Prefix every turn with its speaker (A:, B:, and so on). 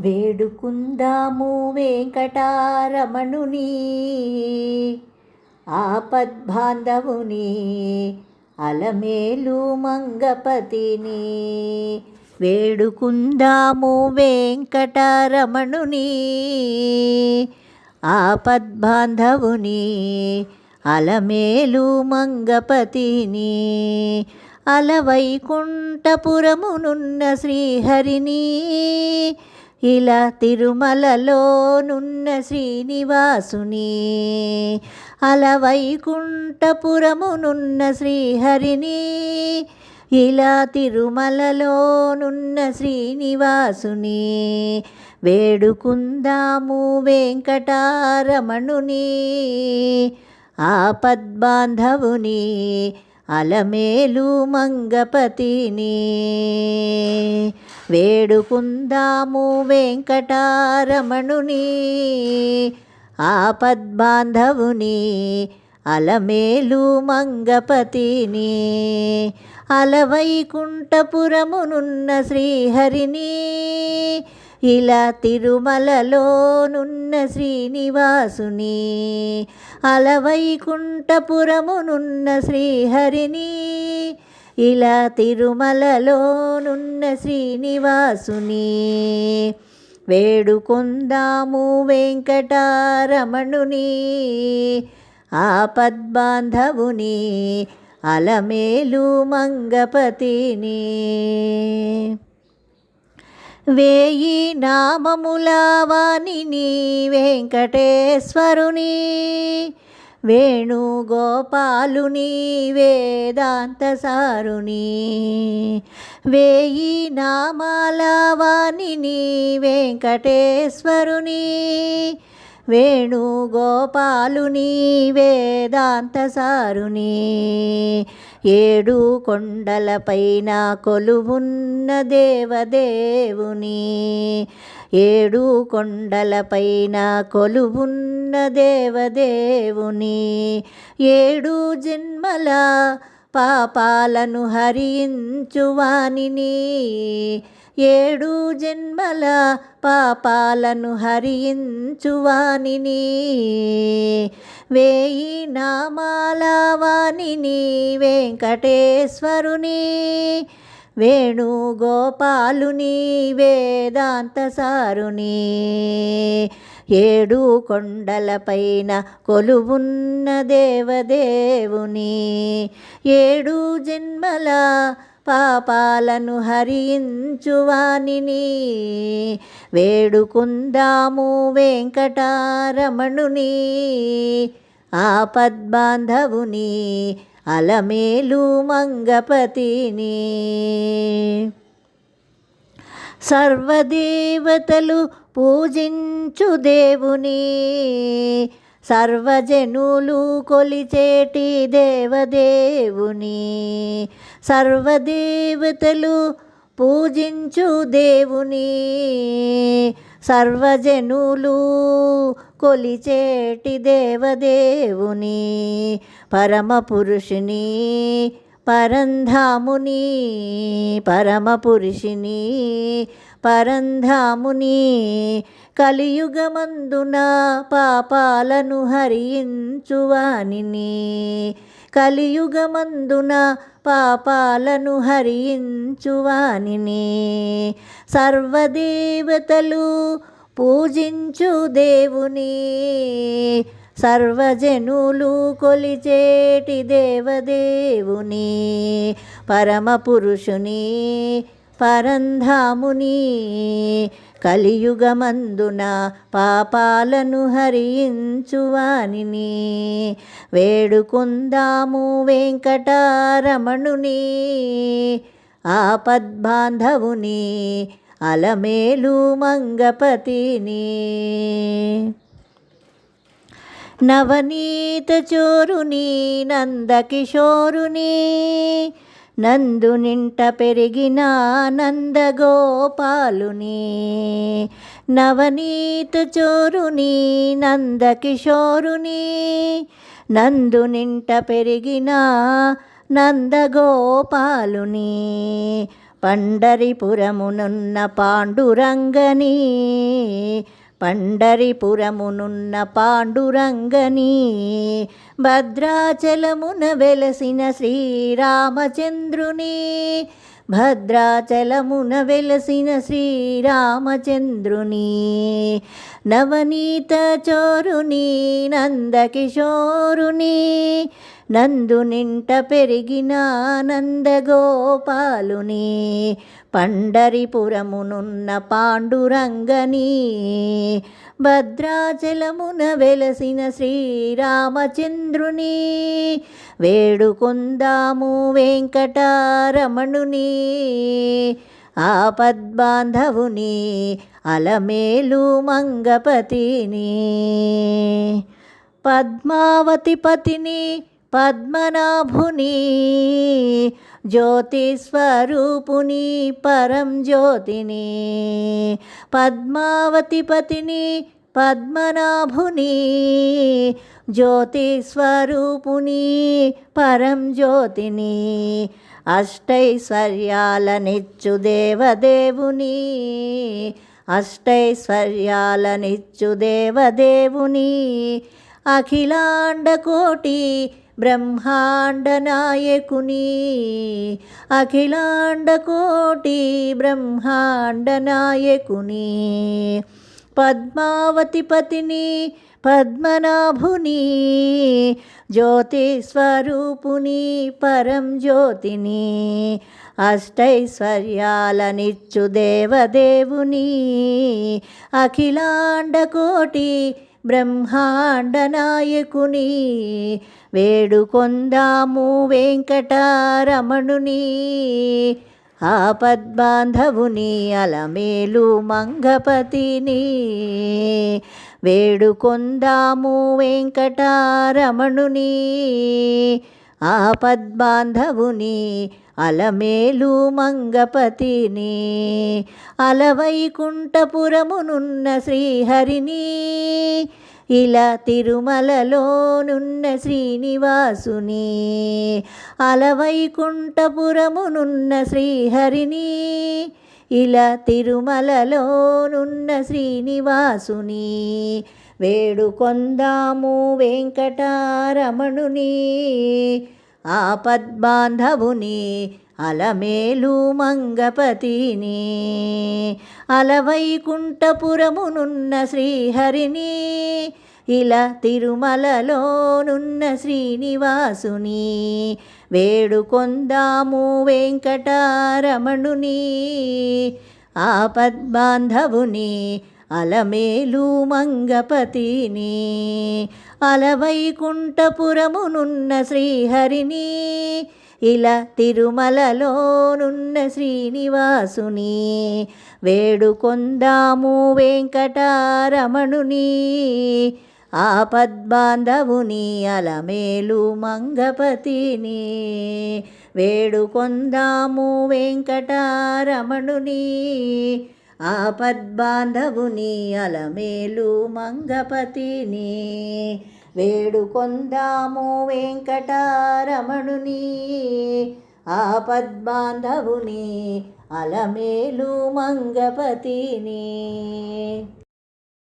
A: వేడుకుందాము వెంకటారమణుని ఆపద్బాంధవుని అలమేలు మంగపతిని. వేడుకుందాము వెంకటరమణుని ఆపద్బాంధవుని అలమేలు మంగపతిని. అలవైకుంఠపురమునున్న శ్రీహరిని ఇలా తిరుమలలోనున్న శ్రీనివాసుని అలవైకుంఠపురమునున్న శ్రీహరిని ఇలా తిరుమలలోనున్న శ్రీనివాసుని వేడుకుందాము వెంకటారమణుని ఆపద్బాంధవుని అలమేలు మంగపతిని. వేడుకుందాము వెంకటారమణుని ఆపద్బాంధవుని అలమేలు మంగపతిని. అలవైకుంఠపురమునున్న శ్రీహరిని ఇలా తిరుమలలోనున్న శ్రీనివాసుని అలవైకుంఠపురమునున్న శ్రీహరిని ఇలా తిరుమలలోనున్న శ్రీనివాసుని వేడుకొందాము వెంకటారమణుని ఆపద్బాంధవుని అలమేలు మంగపతిని. వేయి నామముల వాణిని వెంకటేశ్వరుని. వేణుగోపాలుని వేదాంత సారుని వేయి నామాల వాణిని వెంకటేశ్వరుని. వేణుగోపాలుని వేదాంత సారుని ఏడు కొండలపైన కొలువున్న దేవదేవుని ఏడు కొండలపైన కొలువున్న దేవదేవుని ఏడు జన్మల పాపాలను హరించువానిని ఏడు జన్మల పాపాలను హరించువానిని వేయి నామాల వాణిని వెంకటేశ్వరుని వేణుగోపాలుని వేదాంత సారుని ఏడు కొండలపైన కొలువున్న దేవదేవుని. ఏడు జన్మల పాపాలను హరించువానిని వేడుకుందాము వెంకటారమణుని ఆపద్బాంధవుని. అలమేలు మంగపతిని. సర్వదేవతలు పూజించు దేవుని. సర్వజనులు కొలిచేటి దేవదేవుని. సర్వదేవతలు పూజించు దేవుని. సర్వజనులు కొలిచేటి దేవదేవుని పరమపురుషుని పరంధాముని పరమపురుషిని పరంధాముని కలియుగమందున పాపాలను హరించువానిని. కలియుగమందున పాపాలను హరించువానిని సర్వదేవతలు పూజించు దేవుని. సర్వజనులు కొలిచేటి దేవదేవుని. పరమపురుషుని పరంధాముని. కలియుగమందున పాపాలను హరించువానిని. వేడుకుందాము వెంకటారమణుని ఆపద్బాంధవుని అలమేలు మంగపతిని. నవనీత చోరుని నందకిషోరుని నందు నింట పెరిగిన నందగోపాలుని నవనీత చోరుని నందకిషోరుని నందు నింట పెరిగిన నందగోపాలుని పండరిపురమునున్న పాండురంగని పండరిపురమునున్న పాండురంగని భద్రాచలమున వెలసిన శ్రీరామచంద్రుని భద్రాచలమున వెలసిన శ్రీరామచంద్రుని నవనీత చోరుని నందకిశోరుని నందు నింట పెరిగిన నందగోపాలుని పండరిపురమునున్న పాండురంగని భద్రాచలమున వెలసిన శ్రీరామచంద్రుని వేడుకొందాము వెంకటరమణుని. ఆపద్బాంధవుని అలమేలు మంగపతిని పద్మావతి పతిని పద్మనాభుని జ్యోతి స్వరూపుని పరం జ్యోతిని పద్మావతి పతిని పద్మనాభుని జ్యోతి స్వరూపుని పరం జ్యోతిని అష్టైశ్వర్యాలనిచ్చు దేవదేవుని అష్టైశ్వర్యాలనిచ్చు దేవదేవుని అఖిలాండ బ్రహ్మాండనాయకుని. బ్రహ్మాండ నాయకుని అఖిలాండ కోటి బ్రహ్మాండ నాయకుని పద్మావతి పతిని పద్మనాభుని. జ్యోతిస్వరూపుని పరం జ్యోతిని అష్టైశ్వర్యాలనిచ్చు దేవదేవుని. అఖిలాండ కోటి బ్రహ్మాండ నాయకుని వేడుకొందాము వెంకటరమణుని. ఆపద్బాంధవుని అలమేలు మంగపతిని వేడుకొందాము వెంకటరమణుని. ఆపద్బాంధవుని అలమేలు మంగపతిని అలవైకుంఠపురమునున్న శ్రీహరిని ఇలా తిరుమలలోనున్న శ్రీనివాసుని అలవైకుంఠపురమునున్న శ్రీహరిని ఇలా తిరుమలలోనున్న శ్రీనివాసుని వేడుకొందాము వెంకటరమణుని ఆపద్బాంధవుని అలమేలు మంగపతిని. అలవైకుంఠపురమునున్న శ్రీహరిని ఇలా తిరుమలలోనున్న శ్రీనివాసుని. వేడుకొందాము వెంకటరమణుని ఆపద్బాంధవుని అలమేలు మంగపతిని అలవైకుంఠపురమునున్న శ్రీహరిని ఇలా తిరుమలలోనున్న శ్రీనివాసుని వేడుకొందాము వెంకటరమణుని ఆపద్బాంధవుని అలమేలు మంగపతిని వేడుకొందాము వెంకటరమణుని ఆపద్బాంధవుని అలమేలు మంగపతిని. వేడుకొందాము వెంకటరమణుని. ఆపద్బాంధవుని అలమేలు మంగపతిని.